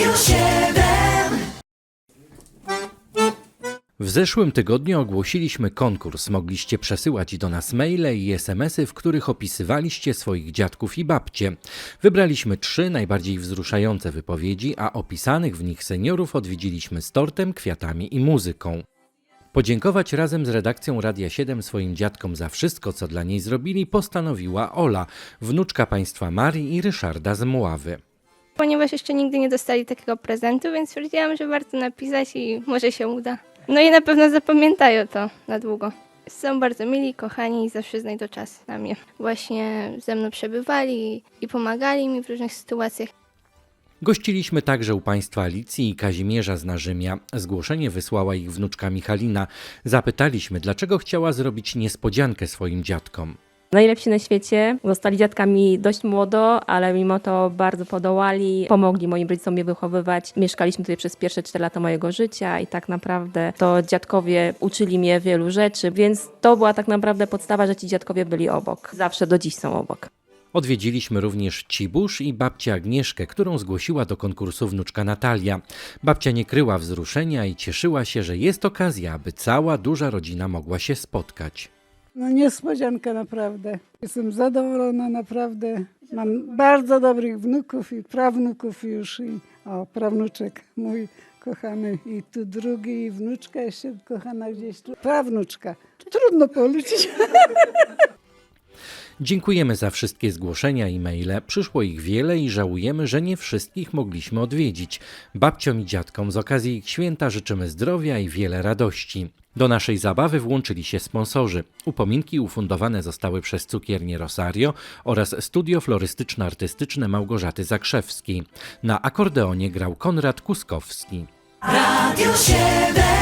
Radio 7. W zeszłym tygodniu ogłosiliśmy konkurs. Mogliście przesyłać do nas maile i smsy, w których opisywaliście swoich dziadków i babcie. Wybraliśmy trzy najbardziej wzruszające wypowiedzi, a opisanych w nich seniorów odwiedziliśmy z tortem, kwiatami i muzyką. Podziękować razem z redakcją Radia 7 swoim dziadkom za wszystko, co dla niej zrobili, postanowiła Ola, wnuczka państwa Marii i Ryszarda z Mławy. Ponieważ jeszcze nigdy nie dostali takiego prezentu, więc stwierdziłam, że warto napisać i może się uda. No i na pewno zapamiętają to na długo. Są bardzo mili, kochani i zawsze znajdą czas na mnie. Właśnie ze mną przebywali i pomagali mi w różnych sytuacjach. Gościliśmy także u państwa Alicji i Kazimierza z Narzymia. Zgłoszenie wysłała ich wnuczka Michalina. Zapytaliśmy, dlaczego chciała zrobić niespodziankę swoim dziadkom. Najlepsi na świecie. Zostali dziadkami dość młodo, ale mimo to bardzo podołali. Pomogli moim rodzicom mnie wychowywać. Mieszkaliśmy tutaj przez pierwsze 4 lata mojego życia i tak naprawdę to dziadkowie uczyli mnie wielu rzeczy, więc to była tak naprawdę podstawa, że ci dziadkowie byli obok. Zawsze do dziś są obok. Odwiedziliśmy również Cibusz i babcię Agnieszkę, którą zgłosiła do konkursu wnuczka Natalia. Babcia nie kryła wzruszenia i cieszyła się, że jest okazja, aby cała duża rodzina mogła się spotkać. No niespodzianka naprawdę. Jestem zadowolona naprawdę. Mam bardzo dobrych wnuków i prawnuków już i o, prawnuczek mój kochany i tu drugi i wnuczka jeszcze kochana gdzieś tu. Prawnuczka. Trudno policzyć. Dziękujemy za wszystkie zgłoszenia i maile. Przyszło ich wiele i żałujemy, że nie wszystkich mogliśmy odwiedzić. Babciom i dziadkom z okazji ich święta życzymy zdrowia i wiele radości. Do naszej zabawy włączyli się sponsorzy. Upominki ufundowane zostały przez cukiernię Rosario oraz studio florystyczno-artystyczne Małgorzaty Zakrzewskiej. Na akordeonie grał Konrad Kuskowski. Radio 7.